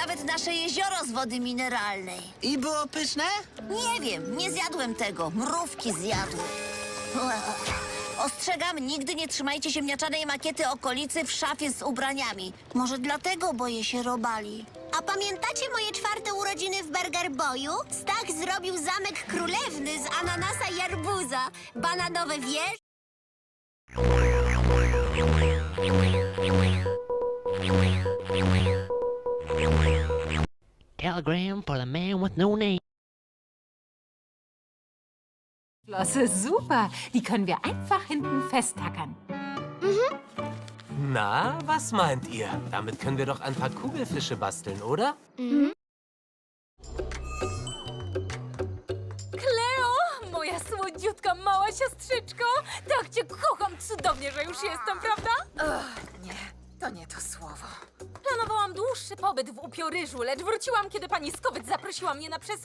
Nawet nasze jezioro z wody mineralnej. I było pyszne? Nie wiem, nie zjadłem tego. Mrówki zjadły. Ostrzegam, nigdy nie trzymajcie ziemniaczanej makiety okolicy w szafie z ubraniami. Może dlatego boję się robali. A pamiętacie moje czwarte urodziny w Burger Boyu? Stach zrobił zamek królewny z ananasa i arbuza. Bananowe wieże. Telegram for the man with no name. Flosse, super. Die können wir einfach hinten festtackern. Na, was meint ihr? Damit können wir doch ein paar Kugelfische basteln, oder? Kleo, moja słodziutka mała siostrzyczko. Tak cię kocham cudownie, że już jestem, prawda? Ugh, dłuższy pobyt w upioryżu, lecz wróciłam, kiedy pani Skowyt zaprosiła mnie na przesłuchanie.